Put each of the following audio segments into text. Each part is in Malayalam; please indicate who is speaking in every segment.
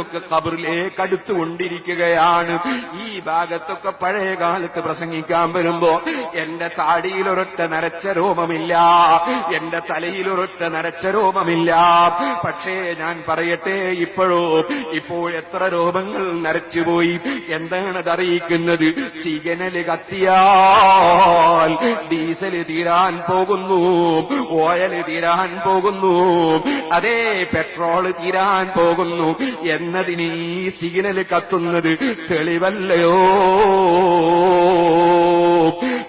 Speaker 1: ഒക്കെ കബറിലേക്ക് അടുത്തുകൊണ്ടിരിക്കുകയാണ്. ഈ ഭാഗത്തൊക്കെ പഴയ കാലത്ത് പ്രസംഗിക്കാൻ വരുമ്പോ എന്റെ താടിയിൽ ഒരൊറ്റ നരച്ച രോമമില്ല. എന്റെ തലയിൽ ഒരൊറ്റ നരച്ച രോമമില്ല. പക്ഷേ ഞാൻ പറയട്ടെ ഇപ്പോഴോ ഇപ്പോൾ എത്ര രോമങ്ങൾ നരച്ചുപോയി എന്താണ് അത് അറിയിക്കുന്നത് സിഗനൽ കത്തിയാൽ ഡീസൽ തീരാൻ പോകുന്നു ഓയൽ തീരാൻ പോകുന്നു. അതേ പെട്രോൾ തീരാൻ പോകുന്നു. എന്നതിന് ഈ സിഗ്നൽ കത്തുന്നത് തെളിവല്ലയോ?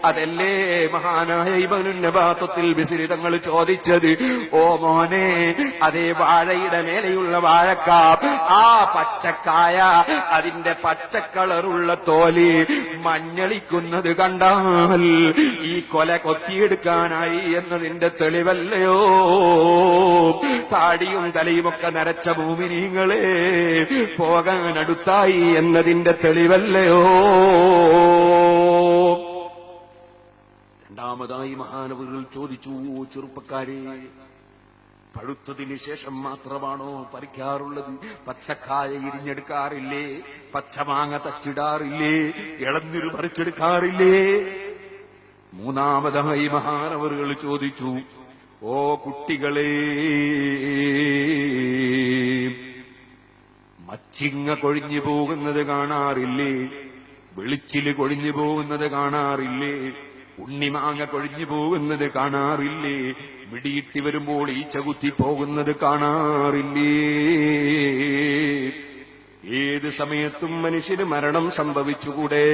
Speaker 1: അതല്ലേ മഹാനായ ഇബനുന്നബാത്തത്തിൽ വിസിരിതങ്ങൾ ചോദിച്ചത്? ഓ മോനെ അതേ വാഴയുടെ മേലെയുള്ള വാഴക്കാ. ആ പച്ചക്കായ അതിന്റെ പച്ചക്കളറുള്ള തോലി മഞ്ഞളിക്കുന്നത് കണ്ടാൽ ഈ കൊല കൊത്തിയെടുക്കാനായി എന്നതിന്റെ തെളിവല്ലയോ? താടിയും തലയുമൊക്കെ നരച്ച ഭൂമിനീങ്ങളെ പോകാൻ അടുത്തായി എന്നതിന്റെ തെളിവല്ലയോ? രണ്ടാമതായി മഹാനവുകൾ ചോദിച്ചു ചെറുപ്പക്കാരെ പഴുത്തതിനു ശേഷം മാത്രമാണോ പറിക്കാറുള്ളത്? പച്ചക്കായ ഇരിഞ്ഞെടുക്കാറില്ലേ? പച്ചമാങ്ങ തച്ചിടാറില്ലേ? ഇളന്നിരു പറിച്ചെടുക്കാറില്ലേ? മൂന്നാമതായി മഹാനവറുകൾ ചോദിച്ചു ഓ കുട്ടികളെ മച്ചിങ്ങ കൊഴിഞ്ഞു പോകുന്നത് കാണാറില്ലേ? വെളിച്ചിൽ കൊഴിഞ്ഞു പോകുന്നത് കാണാറില്ലേ? ഉണ്ണിമാങ്ങ കൊഴിഞ്ഞു പോകുന്നത് കാണാറില്ലേ? വിടിയിട്ടി വരുമ്പോൾ ഈച്ച കുത്തി പോകുന്നത് കാണാറില്ലേ? ഏത് സമയത്തും മനുഷ്യന് മരണം സംഭവിച്ചുകൂടെ?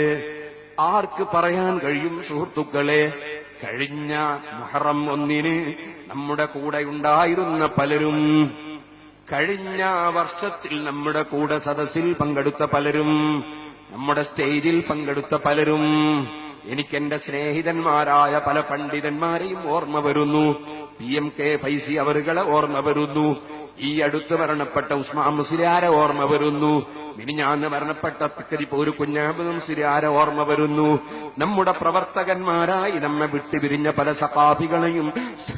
Speaker 1: ആർക്ക് പറയാൻ കഴിയും സുഹൃത്തുക്കളെ? കഴിഞ്ഞ മുഹറം ഒന്നിന് നമ്മുടെ കൂടെ ഉണ്ടായിരുന്ന പലരും കഴിഞ്ഞ വർഷത്തിൽ നമ്മുടെ കൂടെ സദസ്സിൽ പങ്കെടുത്ത പലരും നമ്മുടെ സ്റ്റേജിൽ പങ്കെടുത്ത പലരും എനിക്കെന്റെ സ്നേഹിതന്മാരായ പല പണ്ഡിതന്മാരെയും ഓർമ്മ വരുന്നു. പി എം കെ ഫൈസി അവറുകളെ ഓർമ്മ വരുന്നു. ഈ അടുത്ത് മരണപ്പെട്ട ഉസ്മാൻ മുസ്ലിയാരെ ഓർമ്മ വരുന്നു. മിനിഞ്ഞാന്ന് മരണപ്പെട്ട തിക്കരിപ്പ് ഒരു കുഞ്ഞാബ് മുസ്ലിയാരെ ഓർമ്മ വരുന്നു. നമ്മുടെ പ്രവർത്തകന്മാരായി നമ്മെ വിട്ടുപിരിഞ്ഞ പല സഖാഫികളെയും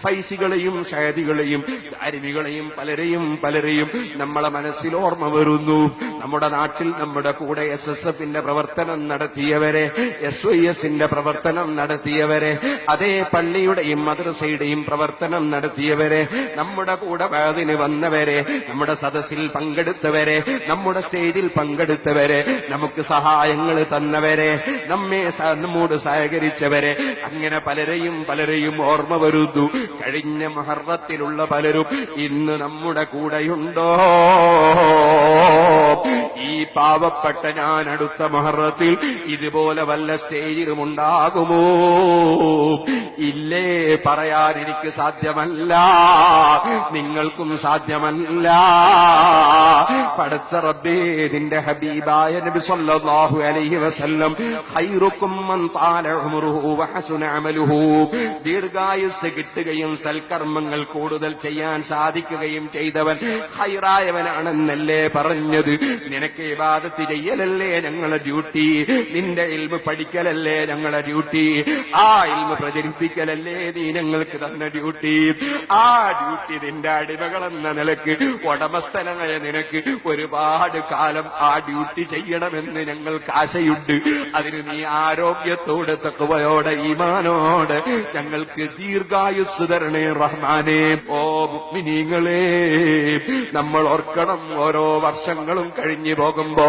Speaker 1: ഫൈസികളെയും ഷാദികളെയും ദാരിമികളെയും പലരെയും പലരെയും നമ്മളെ മനസ്സിൽ ഓർമ്മ വരുന്നു. നമ്മുടെ നാട്ടിൽ നമ്മുടെ കൂടെ എസ് എസ് എഫിന്റെ പ്രവർത്തനം നടത്തിയവരെ എസ് വൈ എസിന്റെ പ്രവർത്തനം നടത്തിയവരെ അതേ പള്ളിയുടെയും മദ്രസയുടെയും പ്രവർത്തനം നടത്തിയവരെ നമ്മുടെ കൂടെ വേദിന് വന്നവരെ നമ്മുടെ സദസ്സിൽ പങ്കെടുത്തവരെ നമ്മുടെ സ്റ്റേജിൽ പങ്കെടുത്തവരെ നമുക്ക് സഹായങ്ങൾ തന്നവരെ നമ്മെ നമ്മോട് സഹകരിച്ചവരെ. അങ്ങനെ പലരെയും പലരെയും ഓർമ്മ വരുന്നു. കഴിഞ്ഞ മഹർവത്തിലുള്ള പലരും ഇന്ന് നമ്മുടെ കൂടെയുണ്ടോ? ഈ പാവപ്പെട്ട ഞാൻ അടുത്ത മഹറത്തിൽ ഇതുപോലെ വല്ല സ്റ്റേജിലും ഉണ്ടാകുമോ? ഇല്ലേ പറയാൻ എനിക്ക് സാധ്യമല്ല. നിങ്ങൾക്കും സാധ്യമല്ല. പടച്ച റബ്ബേ നിന്റെ ഹബീബായ നബി സല്ലല്ലാഹു അലൈഹി വസല്ലം ഖൈറുക്കും മൻ താല ഉംറുഹു വഹസുന അമലുഹു. ദീർഘായുസ് കിട്ടുകയും സൽക്കർമ്മങ്ങൾ കൂടുതൽ ചെയ്യാൻ സാധിക്കുകയും ചെയ്തവൻ ഹൈറായവനാണെന്നല്ലേ പറഞ്ഞത്. നിനക്ക് ഇബാദത്ത് ചെയ്യലല്ലേ ഞങ്ങളെ ഡ്യൂട്ടി? നിന്റെ ഇൽമ പഠിക്കലല്ലേ ഞങ്ങളെ ഡ്യൂട്ടി? ആ ഇൽമ പ്രചരിപ്പിക്കലല്ലേ നീ ഞങ്ങൾക്ക് തന്ന ഡ്യൂട്ടി? ആ ഡ്യൂട്ടി നിന്റെ അടിമകളെന്ന നിലയ്ക്ക് ഉടമസ്ഥനായ നിനക്ക് ഒരുപാട് കാലം ആ ഡ്യൂട്ടി ചെയ്യണമെന്ന് ഞങ്ങൾക്ക് ആശയുണ്ട്. അതിന് നീ ആരോഗ്യത്തോടെ തക്കവയോടെ ഈമാനോട് ഞങ്ങൾക്ക് ദീർഘായുസ് തരണേ റഹ്മാനെ. ഓ മുക്മിനീങ്ങളെ നമ്മൾ ഓർക്കണം ഓരോ വർഷങ്ങളും കഴിഞ്ഞു പോകുമ്പോ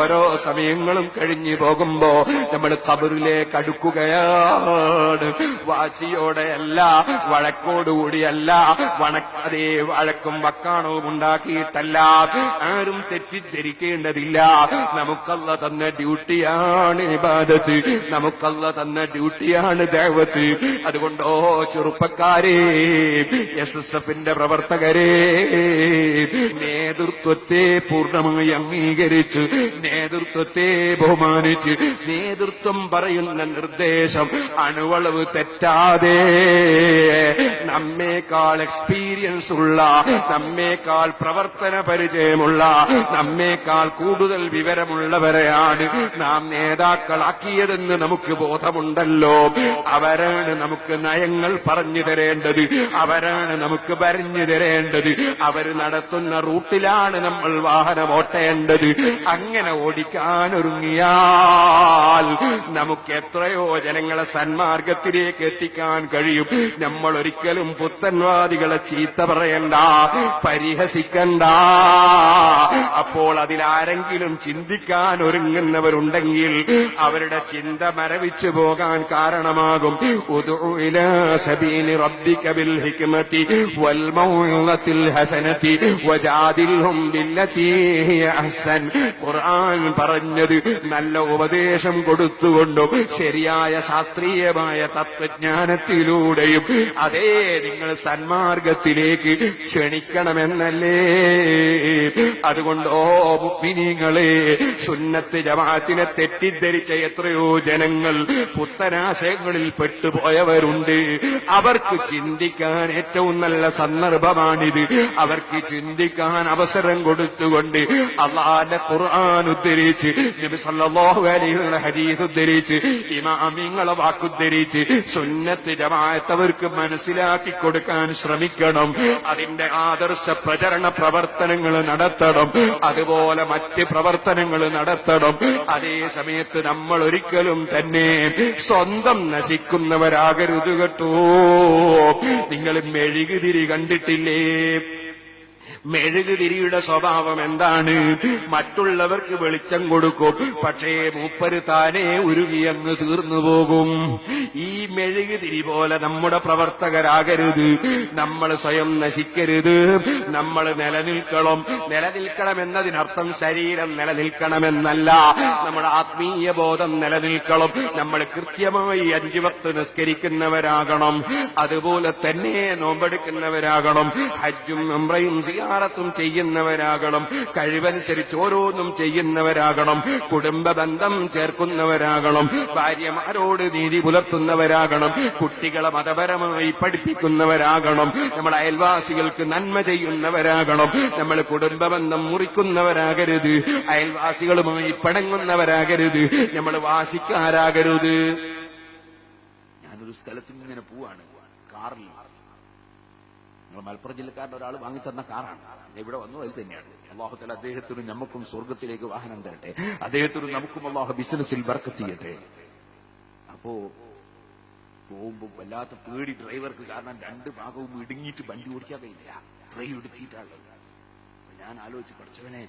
Speaker 1: ഓരോ സമയങ്ങളും കഴിഞ്ഞു പോകുമ്പോ നമ്മൾ കബറിലേക്ക് അടുക്കുകയാണ്. വാശിയോടെയല്ല വഴക്കോടുകൂടിയല്ല വണക്കാതെ വഴക്കും വക്കാണവും ഉണ്ടാക്കിയിട്ടല്ല? ആരും തെറ്റിദ്ധരിക്കേണ്ടതില്ല. നമുക്കല്ല തന്ന ഡ്യൂട്ടിയാണ് ഇബാദത്ത്. നമുക്കല്ല തന്ന ഡ്യൂട്ടിയാണ് ദേവത്ത്. അതുകൊണ്ടോ ചെറുപ്പക്കാരെ എസ് എസ് എഫിന്റെ പ്രവർത്തകരെ നേതൃത്വത്തെ പൂർണമായി അംഗീകരിച്ച് നേതൃത്വത്തെ ബഹുമാനിച്ച് നേതൃത്വം പറയുന്ന നിർദ്ദേശം അണുവളവ് തെറ്റാതെ നമ്മേക്കാൾ എക്സ്പീരിയൻസ് ഉള്ള നമ്മേക്കാൾ പ്രവർത്തന പരിചയമുള്ള നമ്മേക്കാൾ കൂടുതൽ വിവരമുള്ളവരെയാണ് നാം നേതാക്കളാക്കിയതെന്ന് നമുക്ക് ബോധമുണ്ടല്ലോ. അവരാണ് നമുക്ക് നയങ്ങൾ പറഞ്ഞു തരേണ്ടത്. അവരാണ് നമുക്ക് പറഞ്ഞു തരേണ്ടത്. അവർ നടത്തുന്ന റൂട്ടിലാണ് നമ്മൾ വാഹനം ഓട്ടേണ്ടത്. അങ്ങനെ ഓടിക്കാൻ ഒരുങ്ങിയാൽ നമുക്ക് എത്രയോ ജനങ്ങളെ സന്മാർഗത്തിലേക്ക് എത്തിക്കാൻ കഴിയും. നമ്മൾ ഒരിക്കലും പുത്തൻവാദികളെ ചീത്ത പറയണ്ട. പരിഹസിക്കണ്ട. അപ്പോൾ അതിലാരെങ്കിലും ചിന്തിക്കാൻ ഒരുങ്ങുന്നവരുണ്ടെങ്കിൽ അവരുടെ ചിന്ത മരവിച്ചു പോകാൻ കാരണമാകും. ഖുർആൻ പറഞ്ഞത് നല്ല ഉപദേശം കൊടുത്തുകൊണ്ടും ശരിയായ ശാസ്ത്രീയമായ തത്വജ്ഞാനത്തിലൂടെയും അതേ നിങ്ങൾ സന്മാർഗത്തിലേക്ക് ക്ഷണിക്കണമെന്നല്ലേ അതുകൊണ്ടോ മുഗ്മിനീങ്ങളെ സുന്നത്ത് ജമാഅത്തിനെ തെറ്റിദ്ധരിച്ച എത്രയോ ജനങ്ങൾ പുത്തനാശയങ്ങളിൽ പെട്ടുപോയവരുണ്ട്. അവർക്ക് ചിന്തിക്കാൻ ഏറ്റവും നല്ല സന്ദർഭമാണിത്. അവർക്ക് ചിന്തിക്കാൻ അവസരം കൊടുത്തുകൊണ്ട് അള്ളാന്റെ ഖുർആൻ ഉദ്ധരിച്ച് നബി സല്ലല്ലാഹു അലൈഹി ഹദീസ് ഉദ്ധരിച്ച് ഇമാമിങ്ങളെ വാക്കുദ്ധരിച്ച് സുന്നത്ത് ജമാഅത്ത് അവർക്ക് മനസ്സിലാക്കി കൊടുക്കാൻ ശ്രമിക്കണം. അതിന്റെ ആദർശ പ്രചരണ പ്രവർത്തനങ്ങൾ നടത്തണം. അതുപോലെ മറ്റ് പ്രവർത്തനങ്ങൾ നടത്തണം. അതേ സമയത്ത് നമ്മൾ ഒരിക്കലും തന്നെ സ്വന്തം നശിക്കുന്നവരാകരുത് കേട്ടോ. നിങ്ങൾ മെഴുകുതിരി കണ്ടിട്ടില്ലേ? മെഴുകുതിരിയുടെ സ്വഭാവം എന്താണ്? മറ്റുള്ളവർക്ക് വെളിച്ചം കൊടുക്കും. പക്ഷേ മൂപ്പര് താനേ ഉരുകിയങ്ങ് തീർന്നു പോകും. ഈ മെഴുകുതിരി പോലെ നമ്മുടെ പ്രവർത്തകരാകരുത്. നമ്മൾ സ്വയം നശിക്കരുത്. നമ്മൾ നിലനിൽക്കണം. നിലനിൽക്കണം എന്നതിനർത്ഥം ശരീരം നിലനിൽക്കണമെന്നല്ല. നമ്മുടെ ആത്മീയ ബോധം നിലനിൽക്കണം. നമ്മൾ കൃത്യമായി അഞ്ചു വക്ത് നിസ്കരിക്കുന്നവരാകണം. അതുപോലെ തന്നെ നോമ്പെടുക്കുന്നവരാകണം. ഹജ്ജും ഉംറയും സിയാറത്തും ചെയ്യുന്നവരാകണം. കഴിവനുസരിച്ച് ഓരോന്നും ചെയ്യുന്നവരാകണം. കുടുംബ ബന്ധം ചേർക്കുന്നവരാകണം. ഭാര്യമാരോട് നീതി പുലർത്തുന്നവരാകണം. കുട്ടികളെ മതപരമായി പഠിപ്പിക്കുന്നവരാകണം. നമ്മുടെ അയൽവാസികൾക്ക് നന്മ ചെയ്യുന്നവരാകണം. നമ്മൾ കുടുംബ ബന്ധം മുറിക്കുന്നവരാകരുത്. അയൽവാസികളുമായി പിണങ്ങുന്നവരാകരുത്. നമ്മൾ വാശിക്കാരാകരുത്. ഞാനൊരു സ്ഥലത്ത് ഇങ്ങനെ പോവാണ്. കാറിൽ. നിങ്ങൾ മലപ്പുറം ജില്ലക്കാരുടെ ഒരാൾ വാങ്ങിത്തന്ന കാറാണ്. ഇവിടെ വന്നു അതിൽ തന്നെയാണ്. അള്ളാഹുത്തല അദ്ദേഹത്തിന് നമുക്കും സ്വർഗത്തിലേക്ക് വാഹനം തരട്ടെ. അദ്ദേഹത്തിന് നമുക്കും അള്ളാഹു ബിസിനസ്സിൽ വർക്ക് ചെയ്യട്ടെ. അപ്പോ പോകുമ്പോ വല്ലാത്ത പേടി ഡ്രൈവർക്ക് കാരണം രണ്ട് ഭാഗവും ഇടുങ്ങിയിട്ട് വണ്ടി ഓടിക്കാൻ കഴിയില്ല. അത്രയും ഇടുക്കിയിട്ടാണ്. ഞാൻ ആലോചിച്ച് പഠിച്ചവനെ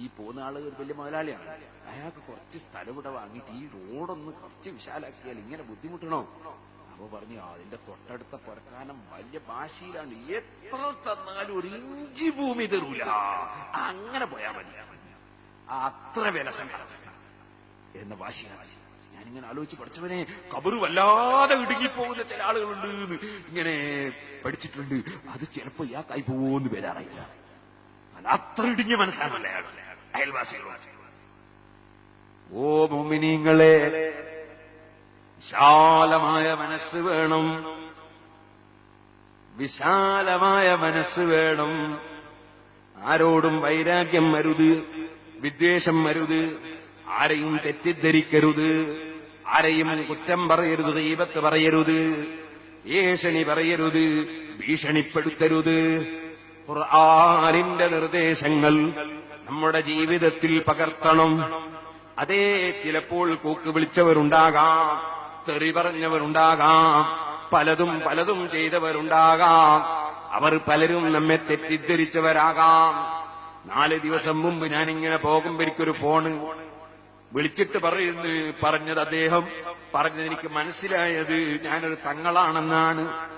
Speaker 1: ഈ പോകുന്ന ആൾ ഒരു വലിയ മുതലാളിയാണ്. അയാൾക്ക് കുറച്ച് സ്ഥലം ഇവിടെ വാങ്ങിയിട്ട് ഈ റോഡൊന്ന് കുറച്ച് വിശാലാക്കിയാൽ ഇങ്ങനെ ബുദ്ധിമുട്ടണോ? അപ്പൊ പറഞ്ഞു അതിന്റെ തൊട്ടടുത്ത പുറക്കാനം വലിയ ഭാഷയിലാണ് എത്ര തന്നാലും ഒരു ഇഞ്ചി ഭൂമി തരൂല. അങ്ങനെ പോയാ മതി. അത്ര വിലസം എന്ന ഭാഷയാണ് ഞാനിങ്ങനെ ആലോചിച്ച് പഠിച്ചവനെ കബറു വല്ലാതെ ഇടുങ്ങിപ്പോകുന്ന ചില ആളുകളുണ്ട് ഇങ്ങനെ പഠിച്ചിട്ടുണ്ട്. അത് ചിലപ്പോ ഇയാൾക്കായി പോകുമെന്ന് പേരറിയില്ല. അത് അത്ര ഇടുങ്ങിയ മനസ്സാണല്ലേ അയൽവാസികൾ ഓ മുമിനിങ്ങളെ വിശാലമായ മനസ്സ് വേണം. വിശാലമായ മനസ്സ് വേണം. ആരോടും വൈരാഗ്യം വരുത് വിദ്വേഷം വരുത് ആരെയും തെറ്റിദ്ധരിക്കരുത്. ആരെയും കുറ്റം പറയരുത്. ദൈവത്ത് പറയരുത്. ഏഷണി പറയരുത്. ഭീഷണിപ്പെടുത്തരുത്. ഖുർആനിന്റെ നിർദ്ദേശങ്ങൾ നമ്മുടെ ജീവിതത്തിൽ പകർത്തണം. അതേ ചിലപ്പോൾ കൂക്ക് വിളിച്ചവരുണ്ടാകാം. തെറി പറഞ്ഞവരുണ്ടാകാം പലതും പലതും ചെയ്തവരുണ്ടാകാം. അവർ പലരും നമ്മെ തെറ്റിദ്ധരിച്ചവരാകാം. നാല് ദിവസം മുമ്പ് ഞാനിങ്ങനെ പോകുമ്പോ എനിക്കൊരു ഫോണ് വിളിച്ചിട്ട് പറയുന്നു പറഞ്ഞത് അദ്ദേഹം പറഞ്ഞത് എനിക്ക് മനസ്സിലായത് ഞാനൊരു തങ്ങളാണെന്നാണ്.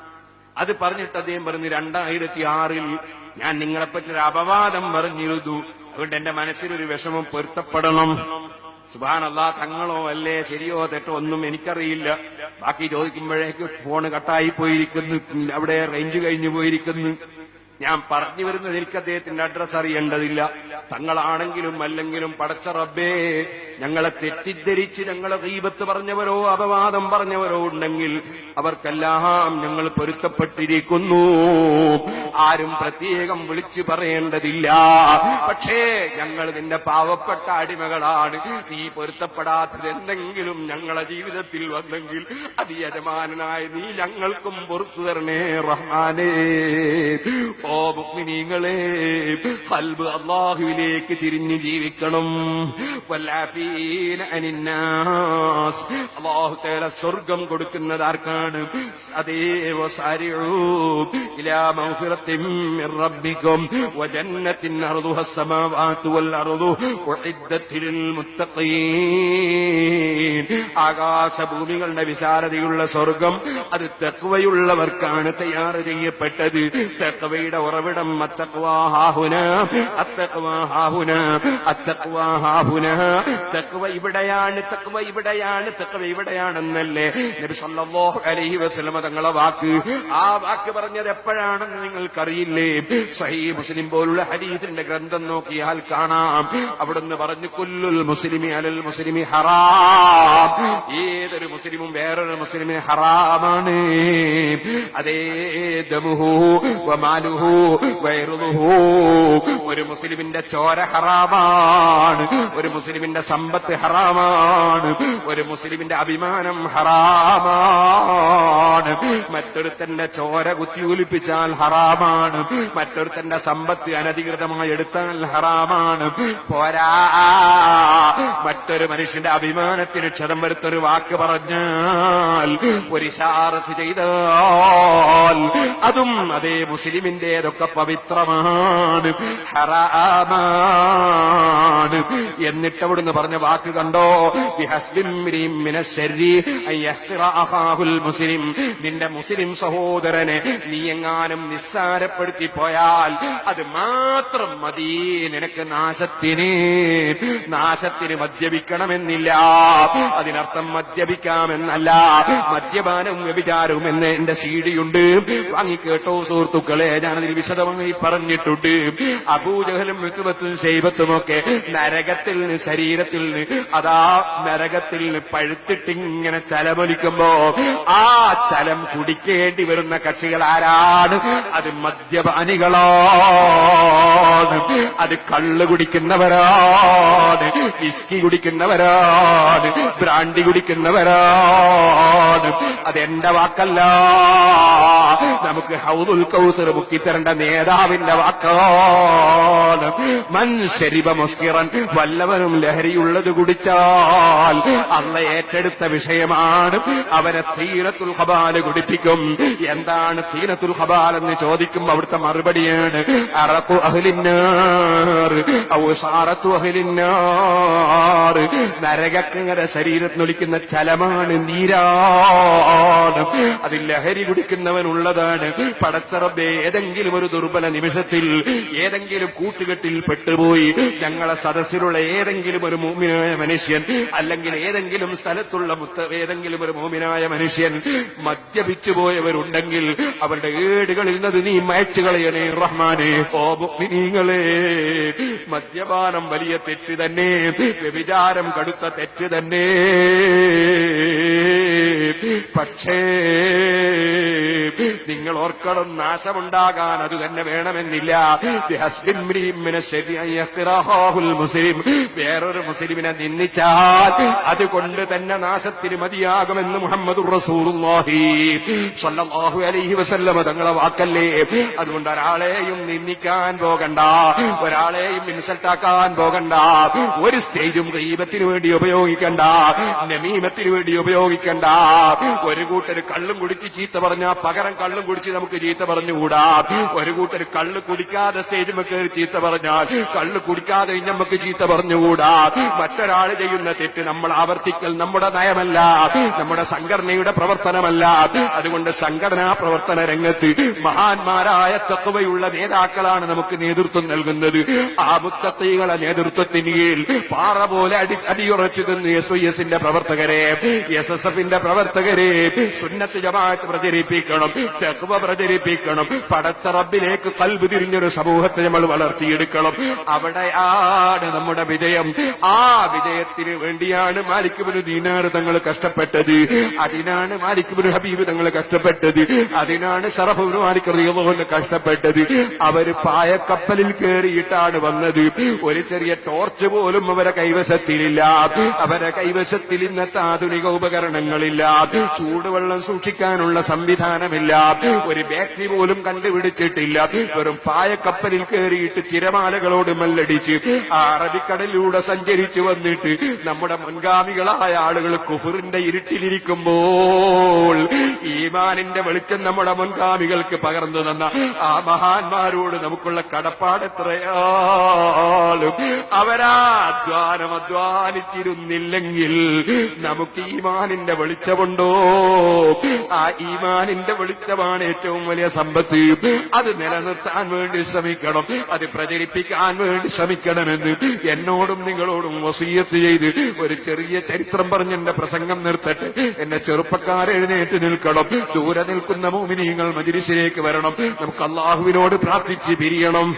Speaker 1: അത് പറഞ്ഞിട്ട് അദ്ദേഹം പറഞ്ഞു രണ്ടായിരത്തി ആറിൽ ഞാൻ നിങ്ങളെപ്പറ്റി ഒരു അപവാദം പറഞ്ഞിരുന്നു. അതുകൊണ്ട് എന്റെ മനസ്സിലൊരു വിഷമം പൊരുത്തപ്പെടണം. സുബാനല്ലാ തങ്ങളോ അല്ലേ ശരിയോ തെറ്റോ ഒന്നും എനിക്കറിയില്ല. ബാക്കി ചോദിക്കുമ്പോഴേക്ക് ഫോണ് കട്ടായി പോയിരിക്കുന്നു. അവിടെ റേഞ്ച് കഴിഞ്ഞു പോയിരിക്കുന്നു. ഞാൻ പറഞ്ഞു വരുന്നത് എനിക്ക് അദ്ദേഹത്തിന്റെ അഡ്രസ് അറിയേണ്ടതില്ല. തങ്ങളാണെങ്കിലും അല്ലെങ്കിലും പടച്ച റബ്ബേ ഞങ്ങളെ തെറ്റിദ്ധരിച്ച് ഞങ്ങളെ ദീപത്ത് പറഞ്ഞവരോ അപവാദം പറഞ്ഞവരോ ഉണ്ടെങ്കിൽ അവർക്കെല്ലാം ഞങ്ങൾ പൊരുത്തപ്പെട്ടിരിക്കുന്നു. ആരും പ്രത്യേകം വിളിച്ചു പറയേണ്ടതില്ല. പക്ഷേ ഞങ്ങൾ നിന്റെ പാവപ്പെട്ട അടിമകളാണ്. നീ പൊരുത്തപ്പെടാത്തത് എന്തെങ്കിലും ഞങ്ങളെ ജീവിതത്തിൽ വന്നെങ്കിൽ അത് യജമാനായ നീ ഞങ്ങൾക്കും പുറത്തു തരണേ റഹ്മാനേ. ഓ മുഗ്മിനീങ്ങളെ കൽബ് അള്ളാഹുവിലേക്ക് തിരിഞ്ഞു ജീവിക്കണം വല്ലാഫീന അനിന്നാസ് അള്ളാഹു തേല സ്വർഗം കൊടുക്കുന്നത് ആർക്കാണ് അതേവ സാരിഴൂ ഇലാ മഗ്ഫിറത്തിൻ മിർ റബ്ബിക്കും വജന്നത്തിൻ അർദുഹ السماوات والأرض أعدت للمتقين ആകാശഭൂമികളുടെ വിശാലതയുള്ള സ്വർഗം അത് തെക്കുവയുള്ളവർക്കാണ് തയ്യാറ് ചെയ്യപ്പെട്ടത് തെക്കവയുടെ ഉറവിടം അത്തക്വാഹാഹുന അത്തക്വാഹാഹുന തെക്കുവ ഇവിടെയാണ് തക്വ ഇവിടെയാണ് തക്വ ഇവിടെയാണെന്നല്ലേ സല്ലല്ലാഹു അലൈഹി വസല്ലമ തങ്ങളെ വാക്ക്. ആ വാക്ക് പറഞ്ഞത് എപ്പോഴാണെന്ന് നിങ്ങൾക്കറിയില്ലേ? സഹീ മുസ്ലിം പോലുള്ള ഹദീസിന്റെ ഗ്രന്ഥം നോക്കിയാൽ കാണാം. അവിടുന്ന് പറഞ്ഞു കുല്ലുൽ മുസ്ലിമി അലൽ മുസ്ലിമി ഹറാം. ഏതൊരു മുസ്ലിമും വേറൊരു മുസ്ലിമിന് ഹറാമാണ്. അതേ ദമുഹു വമാലുഹു ഒരു മുസ്ലിമിന്റെ ചോര ഹറാമാണ് ഒരു മുസ്ലിമിന്റെ സമ്പത്ത് ഹറാമാണ് ഒരു മുസ്ലിമിന്റെ അഭിമാനം ഹറാമാണ്. മറ്റൊരുത്തന്റെ ചോര കുത്തിയൊലിപ്പിച്ചാൽ ഹറാമാണ് മറ്റൊരുത്തന്റെ സമ്പത്ത് അനധികൃതമായി എടുത്താൽ ഹറാമാണ്. പോരാ. മറ്റൊരു മനുഷ്യന്റെ അഭിമാനത്തിന് ക്ഷതം വരുത്തൊരു വാക്ക് പറഞ്ഞാൽ ഒരു ഇശാറത്ത് ചെയ്താൽ അതും അതേ മുസ്ലിമിന്റേതൊക്കെ പവിത്രമാണ്. ഹറാമാണ്. എന്നിട്ട് അവിടുന്ന് പറഞ്ഞ വാക്ക് കണ്ടോ? മുസ്ലിം. നിന്റെ മുസ്ലിം സഹോദരനെ നീ എങ്ങാനും നിസ്സാരപ്പെടുത്തി പോയാൽ അത് മാത്രം മതി. നിനക്ക് നാശത്തിന് നാശത്തിന് മദ്യപിക്കണമെന്നില്ല. അതിനർത്ഥം മദ്യപിക്കാമെന്നല്ല മദ്യപാനവും വ്യഭിചാരവും എന്ന് എന്റെ സീഡിയുണ്ട്. വാങ്ങിക്കേട്ടോ സുഹൃത്തുക്കളെ ഞാനതിൽ വിശദമായി പറഞ്ഞിട്ടുണ്ട്. അബൂജഹലും ഋതുവത്തും ശൈബത്തും ഒക്കെ നരകത്തിൽ ശരീരത്തിൽ അതാ നരകത്തിൽ നിന്ന് പഴുത്തിട്ടിങ്ങനെ ചലമൊലിക്കുമ്പോ ആ ചലം കുടിക്കേണ്ടി വരുന്ന കക്ഷികൾ ആരാണ്? അത് മദ്യപാനികളാണ്. അത് കള്ള് കുടിക്കുന്നവരാണ്. വിസ്കി കുടിക്കുന്നവരാണ്. ബ്രാണ്ടി കുടിക്കുന്നവരാണ്. അതെന്റെ വാക്കല്ല. നമുക്ക് ഹൗദുൽ കൗസർ മുക്കിത്തരേണ്ട നേതാവിന്റെ വാക്കാണ് മൻ ശരിബ മുസ്കിറൻ വല്ലവനും ലഹരിയുള്ളത് കുടിച്ചാൽ അള്ള ഏറ്റെടുത്ത വിഷയമാണ്. അവരെ തീരത്തുൽ ഹബാൽ കുടിപ്പിക്കും. എന്താണ് തീരത്തുൽ ഹബാൽ എന്ന് ചോദിക്കുമ്പോൾ അവിടുത്തെ മറുപടിയാണ് അറക്കു അഹ്ലിന്നാർ ഔസാറത്തു അഹ്ലിന്നാർ. നരകക്കങ്ങര ശരീരത്തിനൊലിക്കുന്ന ചലമാണ് നീരാണ് അതിൽ ലഹരി കുടിക്കുന്നവനുള്ളതാണ്. പടച്ചറബ് ഏതെങ്കിലും ഒരു ദുർബല നിമിഷത്തിൽ ഏതെങ്കിലും കൂട്ടുകെട്ടിൽ പെട്ടുപോയി ഞങ്ങളെ സദസ്സിലുള്ള ഏതെങ്കിലും ഒരു മോമിനായ മനുഷ്യൻ അല്ലെങ്കിൽ ഏതെങ്കിലും സ്ഥലത്തുള്ള ഏതെങ്കിലും ഒരു മോമിനായ മനുഷ്യൻ മദ്യപിച്ചു പോയവരുണ്ടെങ്കിൽ അവരുടെ ഏടുകളിൽ നിന്ന് നീ മയച്ചു കളയണേ റഹ്മാനെ. ഓ മദ്യപാനം വലിയ തെറ്റ് തന്നെ വ്യഭിചാരം കടുത്ത തെറ്റ് തന്നെ. പക്ഷേ നിങ്ങൾ ഓർക്കണം നാശമുണ്ടാകാൻ അത് തന്നെ വേണമെന്നില്ല. മുസ്ലിം. വേറൊരു മുസ്ലിമിനെ നിന്ദിച്ചാൽ അതുകൊണ്ട് തന്നെ നാശത്തിന് മതിയാകുമെന്ന് മുഹമ്മദ് അലൈഹി തങ്ങളെ വാക്കല്ലേ? അതുകൊണ്ട് ഒരാളെയും നിന്ദിക്കാൻ പോകണ്ട ഒരാളെയും ഇൻസൾട്ടാക്കാൻ പോകണ്ട ഒരു സ്റ്റേജും ദൈവത്തിന് വേണ്ടി ഉപയോഗിക്കണ്ട നമീമത്തിന് വേണ്ടി ഉപയോഗിക്കണ്ട. ഒരു കൂട്ടർ കള്ളും കുടിച്ച് ചീത്ത പറഞ്ഞാ പകരം കള്ളും കുടിച്ച് നമുക്ക് ചീത്ത പറഞ്ഞുകൂടാ? ഒരു കൂട്ടർ കള്ള് കുടിക്കാതെ സ്റ്റേജിൽ കയറി ചീത്ത പറഞ്ഞാൽ കള്ള് കുടിക്കാതെ നമുക്ക് ചീത്ത പറഞ്ഞുകൂടാ? മറ്റൊരാൾ ചെയ്യുന്ന തെറ്റ് നമ്മൾ ആവർത്തിക്കൽ നമ്മുടെ നയമല്ല. നമ്മുടെ സംഘടനയുടെ പ്രവർത്തനമല്ല. അതുകൊണ്ട് സംഘടനാ പ്രവർത്തന രംഗത്ത് മഹാന്മാരായ തത്വയുള്ള നേതാക്കളാണ് നമുക്ക് നേതൃത്വം നൽകുന്നത്. ആ മുത്തത്തൈകളെ നേതൃത്വത്തിന് പാറ പോലെ അടി അടിയുറച്ചു നിന്ന് എസ് വൈ എസിന്റെ പ്രവർത്തകരെ എസ് എസ് എഫിന്റെ പ്രവർത്തകരെ സുന്നത്ത് ജമാഅത്ത് പ്രചരിപ്പിക്കണം. തെക്കുവ പ്രചരിപ്പിക്കണം പടച്ച റബ്ബിലേക്ക് കൽബ് തിരിഞ്ഞൊരു സമൂഹത്തെ നമ്മൾ വളർത്തിയെടുക്കണം. അവിടെയാണ് നമ്മുടെ വിജയം. ആ വിജയത്തിന് വേണ്ടിയാണ് മാലിക്കുബിന് ദീനാർ തങ്ങൾ കഷ്ടപ്പെട്ടത്. അതിനാണ് മാലിക്കുബിന് ഹബീബ് തങ്ങൾ കഷ്ടപ്പെട്ടത്. അതിനാണ് ഷറഫുബിന് മാലിക് റിയോഹന് കഷ്ടപ്പെട്ടത്. അവർ പായക്കപ്പലിൽ കയറിയിട്ടാണ് വന്നത്. ഒരു ചെറിയ ടോർച്ച് പോലും അവരെ കൈവശത്തിലില്ല. അവരെ കൈവശത്തിൽ ഇന്നത്തെ ആധുനിക ഉപകരണങ്ങളില്ല. ചൂടുവെള്ളം സൂക്ഷിക്കാനുള്ള സംവിധാനമില്ല ഒരു ബാറ്ററി പോലും കണ്ടുപിടിച്ചിട്ടില്ല. വെറും പായക്കപ്പലിൽ കയറിയിട്ട് തിരമാലകളോട് മല്ലടിച്ച് ആ അറബിക്കടലിലൂടെ സഞ്ചരിച്ചു വന്നിട്ട് നമ്മുടെ മുൻഗാമികളായ ആളുകൾ കുഫറിന്റെ ഇരുട്ടിലിരിക്കുമ്പോൾ ഈമാനിന്റെ വെളിച്ചം നമ്മുടെ മുൻഗാമികൾക്ക് പകർന്നു തന്ന ആ മഹാന്മാരോട് നമുക്കുള്ള കടപ്പാട് എത്രയാളും അവരാ അധ്വാനം അധ്വാനിച്ചിരുന്നില്ലെങ്കിൽ നമുക്ക് ഈമാനിന്റെ വെളിച്ചമുണ്ടോ? ആ ഈമാനിന്റെ വെളിച്ചമാണ് ഏറ്റവും വലിയ സമ്പത്ത്. അത് നിലനിർത്താൻ വേണ്ടി ശ്രമിക്കണം. അത് പ്രചരിപ്പിക്കാൻ വേണ്ടി ശ്രമിക്കണമെന്ന് എന്നോടും നിങ്ങളോടും വസീയത്ത് ചെയ്ത് ഒരു ചെറിയ ചരിത്രം പറഞ്ഞ് എന്റെ പ്രസംഗം നിർത്തട്ടെ. എന്നെ ചെറുപ്പക്കാർ എഴുന്നേറ്റ് നിൽക്കണം. ദൂരെ നിൽക്കുന്ന മോമിനിയങ്ങൾ മജിരിസിലേക്ക് വരണം. നമുക്ക് അള്ളാഹുവിനോട് പ്രാർത്ഥിച്ച് പിരിയണം.